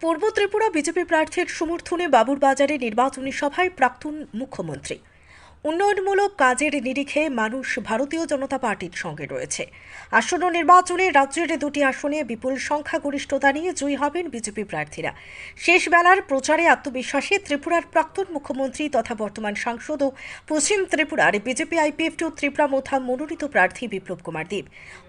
পূর্ব Tripura BJP প্রার্থীর সমর্থনে বাবুরবাজারে নির্বাচনী সভায় প্রাক্তন মুখ্যমন্ত্রী। উন্নয়নমূলক কাজের নিরিখে মানুষ ভারতীয় জনতা পার্টির সঙ্গে রয়েছে। আসন্ন নির্বাচনে রাজ্যের দুটি আসনে বিপুল সংখ্যাগরিষ্ঠতা নিয়ে জয়ী হবেন বিজেপি প্রার্থীরা। শেষ বেলার প্রচারে আত্মবিশ্বাসী ত্রিপুরার প্রাক্তন মুখ্যমন্ত্রী তথা বর্তমান সাংসদ ও পশ্চিম ত্রিপুরার বিজেপি আইপিএফটি ত্রিপুরা মোথা মনোনীত প্রার্থী বিপ্লব কুমার দেব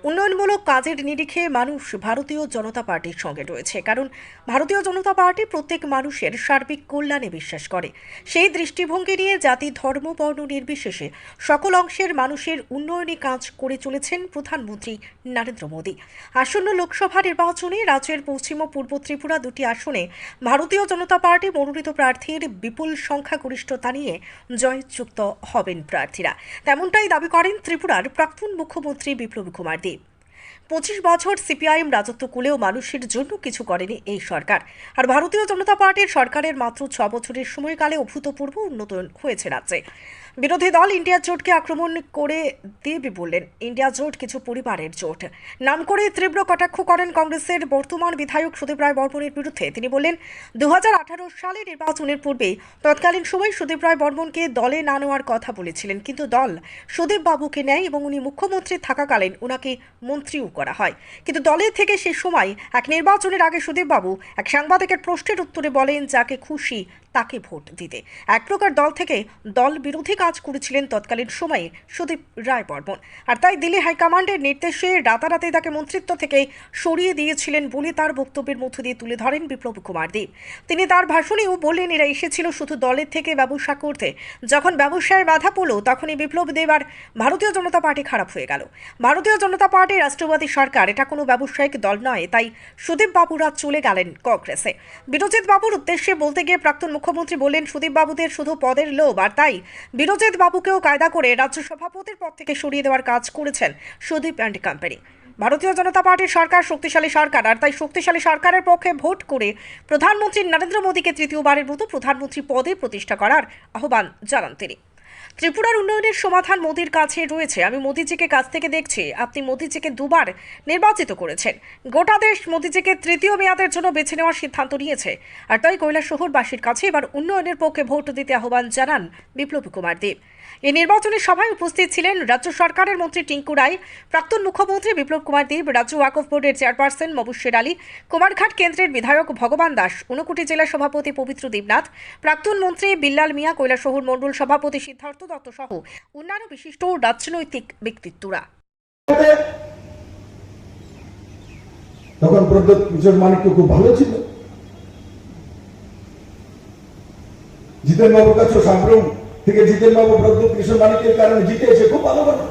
উন্নয়নমূলক কাজের নিরিখে মানুষ ভারতীয় জনতা পার্টির সঙ্গে রয়েছে, কারণ ভারতীয় জনতা পার্টি প্রত্যেক মানুষের সার্বিক কল্যাণে বিশ্বাস করে। সেই দৃষ্টিভঙ্গি নিয়ে জাতি, ধর্ম, বর্ণ নির্বিশেষে। সকল অংশের মানুষের উন্নয়নে কাজ করে চলেছেন প্রধানমন্ত্রী নরেন্দ্র মোদী। আসন্ন লোকসভা নির্বাচনে রাজ্যের পশ্চিম ও পূর্ব ত্রিপুরা দুটি আসনে ভারতীয় জনতা পার্টি মনোনীত প্রার্থীর বিপুল সংখ্যাগরিষ্ঠতা নিয়ে জয়যুক্ত হবেন প্রার্থীরা। তেমনটাই দাবি করেন ত্রিপুরার প্রাক্তন মুখ্যমন্ত্রী বিপ্লব কুমার দেব পঁচিশ বছর সিপিআইএম রাজত্ব কুলেও মানুষের জন্য কিছু করেনি এই সরকার। আর ভারতীয় জনতা পার্টির সরকারের মাত্র ছ বছরের সময়কালে অভূতপূর্ব উন্নয়ন হয়েছে রাজ্যে। বিরোধী দল ইন্ডিয়া জোটকে আক্রমণ করে দেব বললেন ইন্ডিয়া জোট কিছু পরিবারের জোট। নাম করে তীব্র কটাক্ষ করেন কংগ্রেসের বর্তমান বিধায়ক সুদীপ রায় বর্মনের বিরুদ্ধে। তিনি বললেন দু সালে নির্বাচনের পূর্বে তৎকালীন সময় সুদীপ রায় বর্মনকে দলে না নেওয়ার কথা বলেছিলেন। কিন্তু দল সুদীপ বাবুকে নেয় এবং উনি মুখ্যমন্ত্রী থাকাকালীন ওনাকে মন্ত্রীও করা হয়। কিন্তু দলের থেকে সে সময় এক নির্বাচনের আগে সুদীপ বাবু এক সাংবাদিকের প্রশ্নের উত্তরে বলেন, যাকে খুশি তাকে ভোট দিতে। এক প্রকার দল থেকে দল বিরোধী কাজ করেছিলেন তৎকালীন সময়ে সুদীপ রায় বর্মন আর তাই দিল্লি হাইকমান্ডের নির্দেশে রাতারাতি তাকে মন্ত্রিত্ব থেকে সরিয়ে দিয়েছিলেন বলে তার বক্তব্যের মধ্য দিয়ে তুলে ধরেন বিপ্লব কুমার দেব তিনি তার ভাষণেও বললেন এরা এসেছিল শুধু দলের থেকে ব্যবসা করতে। যখন ব্যবসায় বাধা পড়ল, তখনই বিপ্লব দেব আর ভারতীয় জনতা পার্টি খারাপ হয়ে গেল। ভারতীয় জনতা পার্টি রাষ্ট্রবাদী সরকার, এটা কোনো ব্যবসায়িক দল নয়, তাই সুদীপ বাবুরা চলে গেলেন কংগ্রেসে। বিরজিৎ বাবুর উদ্দেশ্যে বলতে গিয়ে প্রাক্তন মুখ্যমন্ত্রী বললেন সুদীপ বাবুদের শুধু পদের লোভ, আর তাই বিরজিৎ বাবুকেও কায়দা করে রাজ্য সভাপতির পদ থেকে সরিয়ে দেওয়ার কাজ করেছেন সুদীপ অ্যান্ড কোম্পানি। ভারতীয় জনতা পার্টির সরকার শক্তিশালী সরকার, আর তাই শক্তিশালী সরকারের পক্ষে ভোট করে প্রধানমন্ত্রী নরেন্দ্র মোদীকে তৃতীয়বারের মতো প্রধানমন্ত্রী পদে প্রতিষ্ঠা করার আহ্বান জানান তিনি। ত্রিপুরার উন্নয়নের সমাধান মোদির কাছে রয়েছে। আমি মোদিজিকে কাছ থেকে দেখছি। আপনি মোদিজিকে দুবার নির্বাচিত করেছেন। গোটা দেশ মোদিজিকে তৃতীয় মেয়াদের জন্য বেছে নেওয়ার সিদ্ধান্ত নিয়েছে। আর তাই কৈলাসহরবাসীর কাছে এবার উন্নয়নের পক্ষে ভোট দিতে আহ্বান জানান বিপ্লব কুমার দেব এই নির্বাচনী সভায় উপস্থিত ছিলেন রাজ্য সরকারের মন্ত্রী টিঙ্কু রায়, প্রাক্তন মুখ্যমন্ত্রী বিপ্লব কুমার দেব রাজ্য ওয়াকফ বোর্ডের চেয়ারপারসন মবুশের আলী, কুমারঘাট কেন্দ্রের বিধায়ক ভগবান দাস ঊনকোটি জেলা সভাপতি পবিত্র দেবনাথ প্রাক্তন মন্ত্রী বিল্লাল মিয়া কৈলাসহর মণ্ডল সভাপতি সিদ্ধার্থ দত্ত সহ অন্যান্য বিশিষ্ট রাজনৈতিক ব্যক্তিত্বরা তখন প্রদ্যোৎ কিশোর মানিক্য খুব ভালো ছিল কাছে থেকে প্রদ্যোৎ কিশোর কারণে জিতে এসে খুব ভালো মানুষ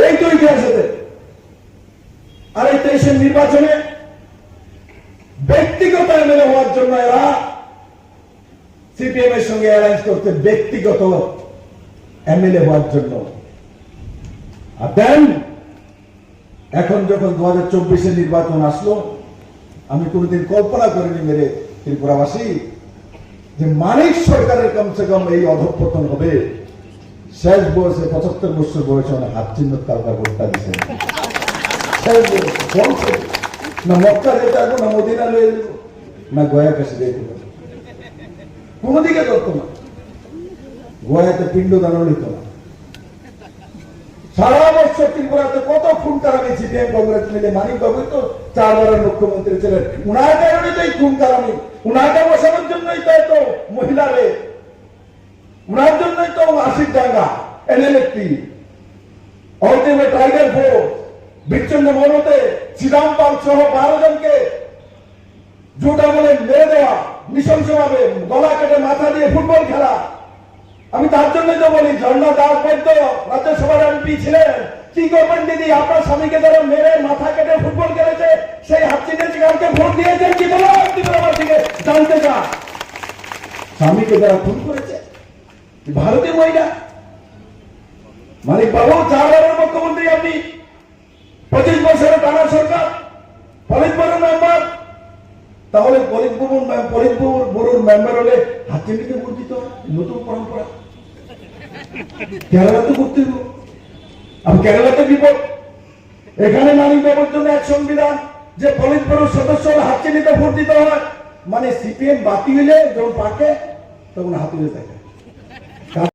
এই তো ইতিহাস। আর এই তেইশের নির্বাচনে ব্যক্তিগত এমএলএ হওয়ার জন্য এরা সিপিএম এর সঙ্গে অ্যালায়েন্স করতে ব্যক্তিগত এমএলএ হওয়ার জন্য। আর দেন, এখন যখন দু হাজার চব্বিশের নির্বাচন আসলো, আমি কোনোদিন কল্পনা করিনি মেরে ত্রিপুরাবাসী, যে মানিক সরকারের কমসে কম এই অধঃপতন হবে। শেষ বয়সে পঁচাত্তর বছর বয়সে অনেক হাত চিহ্ন কালকা ভোটটা দিছে। না মক্কা যেতে না মদিনা লয়ে না গয়া কাছে যেতে পারব কোনো দিকে করতো না গয়াতে পিণ্ড সারা বছর ত্রিপুরাতে কত খুন কংগ্রেস মিলে মানিক বাবু তো চারবারের মুখ্যমন্ত্রী ছিলেন। উনার কারণে তো এই খুন উনাকে বসানোর জন্যই তো এত মহিলারে। উনার জন্যই তো আশিক ডাঙ্গা এনএলএফটি অল্টিমেট টাইগার ফোর্স বিচ্ছিন্ন সহ বারো জনকে জুটা বলে মেরে দেওয়া। নৃশংসভাবে গলা কেটে মাথা দিয়ে ফুটবল খেলা। আমি তার জন্য তো বলি, ঝর্ণা দাস বৈদ্য রাজ্যসভার এমপি ছিলেন। কি করবেন দিদি? আপনার স্বামীকে যারা মেরে মাথা কেটে ফুটবল খেলেছে। সেই হাসিনের চিকারকে ভোট দিয়েছেন, কি বলো ত্রিপুরাবার থেকে জানতে চান। স্বামীকে যারা খুন করেছে ভারতীয় মহিলা। মানিক বাবু, চারবারের মুখ্যমন্ত্রী আপনি। পঁচিশ বছরের টানা সরকার। বড় মেম্বার। তাহলে মেম্বার হলে দিতে হবে নতুন পরম্পরা। কেরালাতে আর কেরালাতে বিপদ। এখানে জন্য এক সংবিধান যে ব্যুরোর সদস্য হাতচিনিতে ভোট দিতে হয়। মানে সিপিএম বাতি হইলে যখন পাকে, তখন হাতুড়ে থাকে